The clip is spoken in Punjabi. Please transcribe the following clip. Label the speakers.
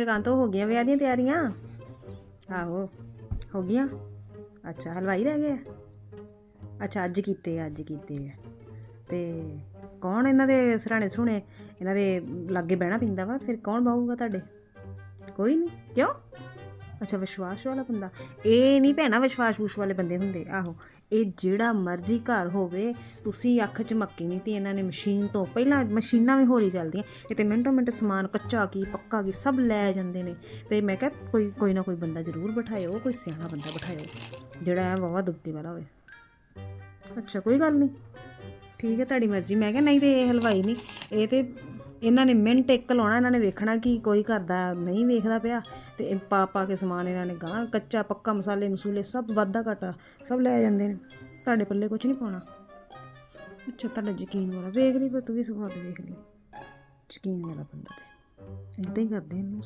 Speaker 1: ਦੁਕਾਨ ਤੋਂ ਹੋ ਗਈਆਂ ਵਿਆਹ ਦੀਆਂ ਤਿਆਰੀਆਂ? ਆਹੋ ਹੋ ਗਈਆਂ। ਅੱਛਾ ਹਲਵਾਈ ਰਹਿ ਗਏ ਆ? ਅੱਛਾ ਅੱਜ ਕੀਤੇ ਆ, ਅੱਜ ਕੀਤੇ ਆ। ਤੇ ਕੌਣ ਇਹਨਾਂ ਦੇ ਸਰਾਣੇ ਸਰਾਣੇ? ਇਹਨਾਂ ਦੇ ਲਾਗੇ ਬਹਿਣਾ ਪੈਂਦਾ ਵਾ ਫਿਰ ਕੌਣ ਬਾਹੂਗਾ ਤੁਹਾਡੇ? ਕੋਈ ਨਹੀਂ ਕਿਉਂ? ਅੱਛਾ, ਵਿਸ਼ਵਾਸ ਵਾਲਾ ਬੰਦਾ? ਇਹ ਨਹੀਂ ਭੈਣਾ ਵਿਸ਼ਵਾਸ ਵੂਸ਼ ਵਾਲੇ ਬੰਦੇ ਹੁੰਦੇ, ਆਹੋ। ਇਹ ਜਿਹੜਾ ਮਰਜ਼ੀ ਘਰ ਹੋਵੇ, ਤੁਸੀਂ ਅੱਖ 'ਚ ਮੱਕੀ ਨਹੀਂ ਤੇ ਇਹਨਾਂ ਨੇ ਮਸ਼ੀਨ ਤੋਂ ਪਹਿਲਾਂ ਮਸ਼ੀਨਾਂ ਵੀ ਹੋਰੀ ਚੱਲਦੀਆਂ, ਇਹ ਤੇ ਮਿੰਟੋ ਮਿੰਟ ਸਮਾਨ ਕੱਚਾ ਕੀ, ਪੱਕਾ ਕੀ, ਸਭ ਲੈ ਜਾਂਦੇ ਨੇ। ਤੇ ਮੈਂ ਕਿਹਾ, ਕੋਈ ਕੋਈ ਨਾ ਕੋਈ ਬੰਦਾ ਜ਼ਰੂਰ ਬਿਠਾਇਓ, ਕੋਈ ਸਿਆਣਾ ਬੰਦਾ ਬਿਠਾਇਓ, ਜਿਹੜਾ ਐ ਵਾਵਾ ਦੁੱਤੀ ਵਾਲਾ ਹੋਵੇ। ਅੱਛਾ, ਕੋਈ ਗੱਲ ਨਹੀਂ। ਠੀਕ ਹੈ, ਤੁਹਾਡੀ ਮਰਜ਼ੀ। ਮੈਂ ਕਿਹਾ, ਨਹੀਂ ਤੇ ਇਹ ਹਲਵਾਈ ਨਹੀਂ, ਇਹ ਤੇ ਇਹਨਾਂ ਨੇ ਮਿੰਟ ਇੱਕ ਲਾਉਣਾ, ਇਹਨਾਂ ਨੇ ਵੇਖਣਾ ਕਿ ਕੋਈ ਘਰ ਦਾ ਨਹੀਂ ਵੇਖਦਾ ਪਿਆ ਤੇ ਪਾ ਪਾ ਕੇ ਸਮਾਨ ਇਹਨਾਂ ਨੇ ਗਾਂ ਕੱਚਾ ਪੱਕਾ ਮਸਾਲੇ, ਮਸੂਲੇ ਸਭ ਵਾਧਾ ਘਾਟਾ, ਸਭ ਲੈ ਜਾਂਦੇ ਨੇ। ਤੁਹਾਡੇ ਪੱਲੇ ਕੁਝ ਨਹੀਂ ਪਾਉਣਾ। ਅੱਛਾ, ਤੁਹਾਡਾ ਯਕੀਨ ਵਾਲਾ ਵੇਖ ਲਈ, ਪਰ ਤੂੰ ਵੀ ਸਵਾਦ ਵੇਖ ਲਈ। ਯਕੀਨ ਵਾਲਾ ਬੰਦਾ ਤੇ। ਇਦਾਂ ਹੀ ਕਰਦੇ ਇਹਨੂੰ।